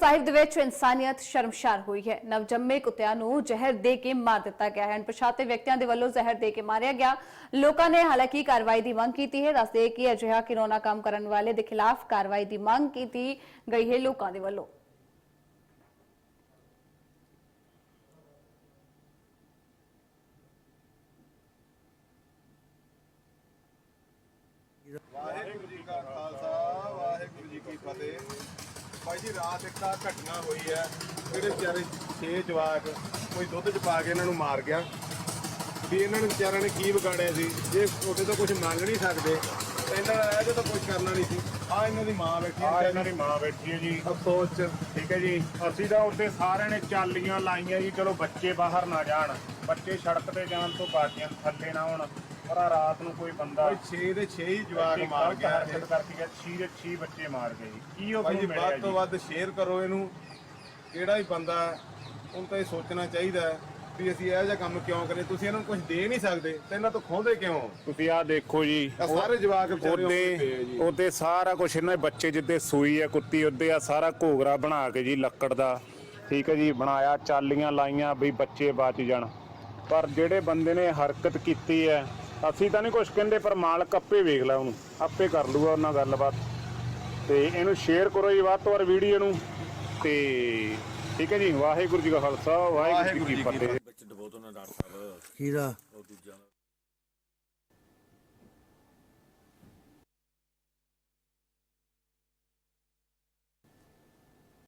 ਸਾਹਿਬ ਦੇ ਵਿੱਚ ਇਨਸਾਨੀਅਤ ਸ਼ਰਮਸ਼ਾਰ ਹੋਈ ਹੈ। ਨਵਜੰਮੇ ਕੁੱਤਿਆਂ ਨੂੰ ਜ਼ਹਿਰ ਦੇ ਕੇ ਮਾਰ ਦਿੱਤਾ ਗਿਆ ਹੈ। ਅਣਪਛਾਤੇ ਵਿਅਕਤੀਆਂ ਦੇ ਵੱਲੋਂ ਜ਼ਹਿਰ ਦੇ ਕੇ ਮਾਰਿਆ ਗਿਆ। ਲੋਕਾਂ ਨੇ ਹਾਲਾਂਕਿ ਕਾਰਵਾਈ ਦੀ ਮੰਗ ਕੀਤੀ ਹੈ। ਦੱਸਦੇ ਕਿ ਅਜਿਹਾ ਕਿਰੋਨਾ ਕੰਮ ਕਰਨ ਵਾਲੇ ਦੇ ਖਿਲਾਫ ਕਾਰਵਾਈ ਦੀ ਮੰਗ ਕੀਤੀ ਗਈ ਹੈ ਲੋਕਾਂ ਦੇ ਵੱਲੋਂ। ਵਾਹਿਗੁਰੂ ਜੀ ਕਾ ਖਾਲਸਾ, ਵਾਹਿਗੁਰੂ ਜੀ ਕੀ ਫਤਿਹ। ਭਾਈ ਜੀ ਰਾਤ ਇੱਕ ਤਾਂ ਘਟਨਾ ਹੋਈ ਹੈ। ਜਿਹੜੇ ਵਿਚਾਰੇ ਛੇ ਜਵਾਕ ਕੋਈ ਦੁੱਧ ਚ ਪਾ ਕੇ ਇਹਨਾਂ ਨੂੰ ਮਾਰ ਗਿਆ। ਵੀ ਇਹਨਾਂ ਨੂੰ ਵਿਚਾਰਿਆਂ ਨੇ ਕੀ ਵਿਗਾੜਿਆ ਸੀ? ਜੇ ਤੁਹਾਡੇ ਤੋਂ ਕੁਝ ਮੰਗ ਨਹੀਂ ਸਕਦੇ। ਤਾਂ ਇਹਨਾਂ ਦਾ ਇਹਦੇ ਤੋਂ ਕੁਝ ਕਰਨਾ ਨਹੀਂ ਸੀ। ਆ ਇਹਨਾਂ ਦੀ ਮਾਂ ਬੈਠੀ ਆ ਹੈ ਇਹਨਾਂ ਦੀ ਮਾਂ ਬੈਠੀ ਹੈ ਜੀ। ਅਫਸੋਸ ਚ। ਠੀਕ ਹੈ ਜੀ। ਅਸੀਂ ਤਾਂ ਉੱਤੇ ਸਾਰਿਆਂ ਨੇ ਚਾਲੀਆਂ ਲਾਈਆਂ ਜੀ। ਚਲੋ ਬੱਚੇ ਬਾਹਰ ਨਾ ਜਾਣ। ਬੱਚੇ ਸੜਕ ਤੇ ਜਾਣ ਤੋਂ ਬਾਜੀਆਂ ਥੱਲੇ ਨਾ ਹੋਣ। ਪਰ ਆਹ ਰਾਤ ਨੂੰ ਕੋਈ ਬੰਦਾ ਭਾਈ 6 ਦੇ 6 ਹੀ ਜਵਾਕ ਮਾਰ ਗਲਤ ਗਿਆ ਹਰਕਤ ਕਰਕੇ ਗਿਆ ਛੀ ਦੇ ਛੀ ਬੱਚੇ ਮਾਰ ਗਏ ਜੀ। ਕੀ ਉਹ ਭਾਈ ਜੀ ਮਿਲਿਆ ਵੱਧ ਤੋਂ ਜੀ? ਵੱਧ ਸ਼ੇਅਰ ਕਰੋ ਇਹਨੂੰ। ਕਿਹੜਾ ਵੀ ਬੰਦਾ ਉਹਨੂੰ ਤਾਂ ਇਹ ਸੋਚਣਾ ਚਾਹੀਦਾ ਹੈ ਵੀ ਅਸੀਂ ਇਹੋ ਜਿਹਾ ਕੰਮ ਕਿਉਂ ਕਰੇ ਤੁਸੀਂ ਇਹਨਾਂ ਨੂੰ ਕੁਝ ਦੇ ਨਹੀਂ ਸਕਦੇ। ਤੇ ਇਹਨਾਂ ਤੋਂ ਖੋਹਦੇ ਕਿਉਂ? ਤੁਸੀਂ ਆਹ ਦੇਖੋ ਜੀ ਸਾਰੇ ਜਵਾਕ ਵਿਚਾਰੇ ਉੱਤੇ ਪਏ ਆ ਉਹਦੇ ਜੀ। ਉਹਦੇ ਸਾਰਾ ਕੁਝ ਇਹਨਾਂ ਦੇ ਬੱਚੇ ਜਿੱਦੇ ਸੂਈ ਹੈ ਕੁੱਤੀ ਉਹਦੇ ਆ ਸਾਰਾ ਘੋਗਰਾ ਬਣਾ ਕੇ ਜੀ ਲੱਕੜ ਦਾ। ਠੀਕ ਹੈ ਜੀ ਬਣਾਇਆ ਚਾਲੀਆਂ ਲਾਈਆਂ ਵੀ ਬੱਚੇ ਬਚ ਜਾਣ। ਪਰ ਜਿਹੜੇ ਬੰਦੇ ਨੇ ਹਰਕਤ ਕੀਤੀ ਹੈ ਅਸੀਂ ਤਾਂ ਨਹੀਂ ਕੁਝ ਕਹਿੰਦੇ ਪਰ ਮਾਲਕ ਆਪੇ ਵੇਖ ਲੈ ਉਹਨੂੰ ਆਪੇ ਕਰ ਲੂਗਾ ਉਹਨਾਂ ਗੱਲਬਾਤ। ਤੇ ਇਹਨੂੰ ਸ਼ੇਅਰ ਕਰੋ ਜੀ ਵੱਧ ਤੋਂ ਵੱਧ ਵੀਡੀਓ ਨੂੰ। ਤੇ ਠੀਕ ਹੈ ਜੀ ਵਾਹਿਗੁਰੂ ਜੀ ਕਾ ਖਾਲਸਾ ਵਾਹਿਗੁਰੂ ਜੀ ਕੀ ਫਤਿਹ। ਵਿੱਚ ਡਬੋ ਤੋਂ ਨਾ ਡਾਕਟਰ। ਸਾਹਿਬ ਖੀਰਾ।